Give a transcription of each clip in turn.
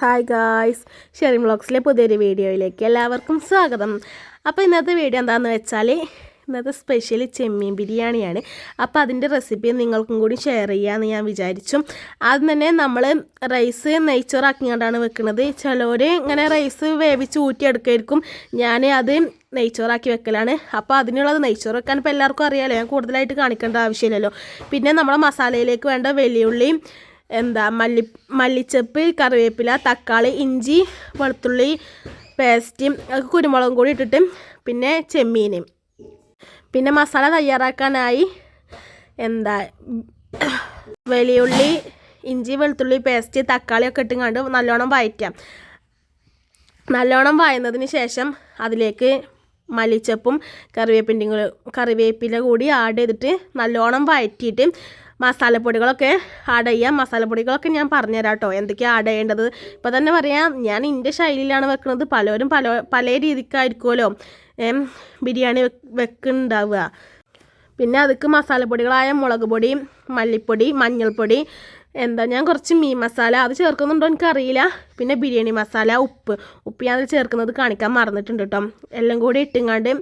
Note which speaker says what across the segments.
Speaker 1: Hi guys Sherin വ്ളോഗ്സിലെ പുതിയൊരു വീഡിയോയിലേക്ക് എല്ലാവർക്കും സ്വാഗതം. അപ്പോൾ ഇന്നത്തെ വീഡിയോ എന്താണെന്ന് വെച്ചാൽ ഇന്നത്തെ സ്പെഷ്യൽ ചെമ്മീൻ ബിരിയാണിയാണ്. അപ്പോൾ അതിന്റെ റെസിപ്പി നിങ്ങൾക്കും കൂടി ഷെയർ ചെയ്യാമെന്ന് ഞാൻ വിചാരിച്ചു. ആദ്യം തന്നെ നമ്മൾ റൈസ് നെയ്ച്ചോറാക്കിക്കൊണ്ടാണ് വെക്കുന്നത് ചിലർ ഇങ്ങനെ റൈസ് വേവിച്ച് ഊറ്റിയെടുക്കായിരിക്കും ഞാൻ അത് നെയ്ച്ചോറാക്കി വെക്കലാണ്. അപ്പോൾ അതിനുള്ളത് നെയ്ച്ചോറ് വെക്കാൻ ഇപ്പോൾ എല്ലാവർക്കും അറിയാമല്ലോ ഞാൻ കൂടുതലായിട്ട് കാണിക്കേണ്ട ആവശ്യമില്ലല്ലോ. പിന്നെ നമ്മുടെ മസാലയിലേക്ക് വേണ്ട വെള്ളിയുള്ളി എന്താ മല്ലി മല്ലിച്ചപ്പ് കറിവേപ്പില തക്കാളി ഇഞ്ചി വെളുത്തുള്ളി പേസ്റ്റും കുരുമുളകും കൂടി ഇട്ടിട്ട് പിന്നെ ചെമ്മീൻ പിന്നെ മസാല തയ്യാറാക്കാനായി എന്താ വലിയുള്ളി ഇഞ്ചി വെളുത്തുള്ളി പേസ്റ്റ് തക്കാളിയൊക്കെ ഇട്ടുകൊണ്ട് നല്ലോണം വഴറ്റാം നല്ലോണം വായുന്നതിന് ശേഷം അതിലേക്ക് മല്ലിച്ചപ്പും കറിവേപ്പിന്റെ കറിവേപ്പില കൂടി ആഡ് ചെയ്തിട്ട് നല്ലോണം വഴറ്റിയിട്ട് മസാലപ്പൊടികളൊക്കെ ആഡ് ചെയ്യാം. മസാലപ്പൊടികളൊക്കെ ഞാൻ പറഞ്ഞുതരാം കേട്ടോ എന്തൊക്കെയാണ് ആഡ് ചെയ്യേണ്ടത്? ഇപ്പോൾ തന്നെ പറയാം ഞാൻ എന്റെ ശൈലിയിലാണ് വെക്കുന്നത് പലരും പല പല രീതിക്കായിരിക്കുമല്ലോ ബിരിയാണി വെക്കുന്നുണ്ടാവുക. പിന്നെ അതിക്ക് മസാലപ്പൊടികളായ മുളക് പൊടി മല്ലിപ്പൊടി മഞ്ഞൾപ്പൊടി എന്താ ഞാൻ കുറച്ച് മീൻ മസാല അത് ചേർക്കുന്നുണ്ടോ എനിക്കറിയില്ല. പിന്നെ ബിരിയാണി മസാല ഉപ്പ്. ഉപ്പ് ഞാൻ അതിൽ ചേർക്കുന്നത് കാണിക്കാൻ മറന്നിട്ടുണ്ട് കേട്ടോ. എല്ലാം കൂടി ഇട്ടുങ്ങാണ്ട്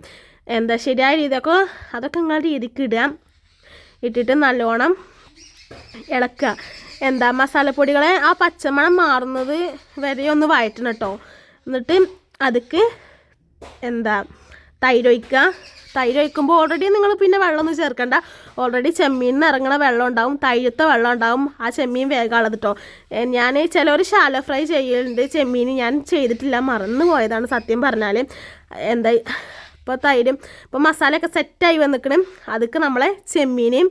Speaker 1: എന്താ ശരിയായ രീതിയൊക്കെ അതൊക്കെ നിങ്ങളുടെ രീതിക്ക് ഇടുക. ഇട്ടിട്ട് നല്ലോണം ഇളക്കുക. എന്താ മസാലപ്പൊടികളെ ആ പച്ചമണം മാറുന്നത് വരെ ഒന്ന് വഴറ്റണം കേട്ടോ. എന്നിട്ട് അതിക്ക് എന്താ തൈര് ഒഴിക്കുക. തൈര് ഒഴിക്കുമ്പോൾ ഓൾറെഡി നിങ്ങൾ പിന്നെ വെള്ളമൊന്നും ചേർക്കണ്ട. ഓൾറെഡി ചെമ്മീനിൽ ഇറങ്ങണ വെള്ളം ഉണ്ടാവും. തൈരത്തെ വെള്ളം ഉണ്ടാവും. ആ ചെമ്മീൻ വേഗമുള്ളത് കേട്ടോ. ഞാൻ ചിലർ ശാല ഫ്രൈ ചെയ്യലുണ്ട്. ചെമ്മീൻ ഞാൻ ചെയ്തിട്ടില്ല. മറന്നു പോയതാണ് സത്യം പറഞ്ഞാൽ എന്താ ഇപ്പോൾ തൈരും ഇപ്പോൾ മസാലയൊക്കെ സെറ്റായി വന്നിക്കണം. അതൊക്കെ നമ്മളെ ചെമ്മീനെയും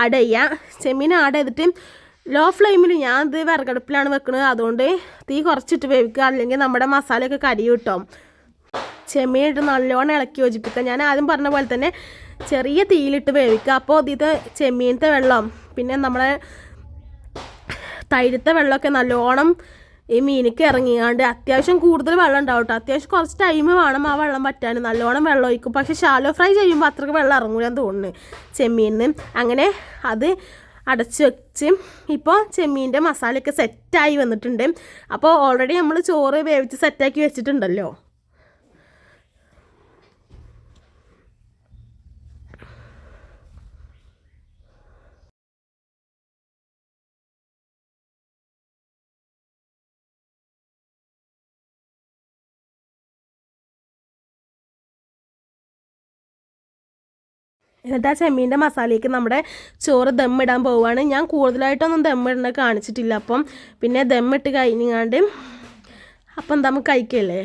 Speaker 1: ആഡ് ചെയ്യാം. ചെമ്മീൻ ആഡ് ചെയ്തിട്ട് ലോ ഫ്ലെയിമിൽ ഞാൻ ഇത് വിറകടുപ്പിലാണ് വെക്കുന്നത് അതുകൊണ്ട് തീ കുറച്ചിട്ട് വേവിക്കുക. അല്ലെങ്കിൽ നമ്മുടെ മസാലയൊക്കെ കരിയും കിട്ടും ചെമ്മീൻ ഇട്ട് നല്ലോണം ഇളക്കി യോജിപ്പിക്കുക. ഞാൻ ആദ്യം പറഞ്ഞ പോലെ തന്നെ ചെറിയ തീയിലിട്ട് വേവിക്കുക. അപ്പോൾ ഇത് ചെമ്മീനത്തെ വെള്ളം പിന്നെ നമ്മളെ തൈരത്തെ വെള്ളമൊക്കെ നല്ലോണം ഈ മീനിക്ക് ഇറങ്ങിയാണ്ട് അത്യാവശ്യം കൂടുതൽ വെള്ളം ഉണ്ടാവും കേട്ടോ അത്യാവശ്യം കുറച്ച് ടൈം വേണം ആ വെള്ളം പറ്റാൻ നല്ലോണം വെള്ളം ഒഴിക്കും. പക്ഷേ ഷാലോ ഫ്രൈ ചെയ്യുമ്പോൾ അത്രയ്ക്ക് വെള്ളം ഇറങ്ങൂലെന്ന് തോന്നുന്നു ചെമ്മീനിന്. അങ്ങനെ അത് അടച്ച് വെച്ച് ഇപ്പോൾ ചെമ്മീന്റെ മസാലയൊക്കെ സെറ്റായി വന്നിട്ടുണ്ട്. അപ്പോൾ ഓൾറെഡി നമ്മൾ ചോറ് വേവിച്ച് സെറ്റാക്കി വെച്ചിട്ടുണ്ടല്ലോ. എന്നിട്ട് ആ ചെമ്മീന്റെ മസാലയ്ക്ക് നമ്മുടെ ചോറ് ദമ്മിടാൻ പോവുകയാണ്. ഞാൻ കൂടുതലായിട്ടൊന്നും ദമ്മിടണ കാണിച്ചിട്ടില്ല. അപ്പം പിന്നെ ദമ്മിട്ട് കഴിഞ്ഞാണ്ട് അപ്പം നമുക്ക് കഴിക്കല്ലേ?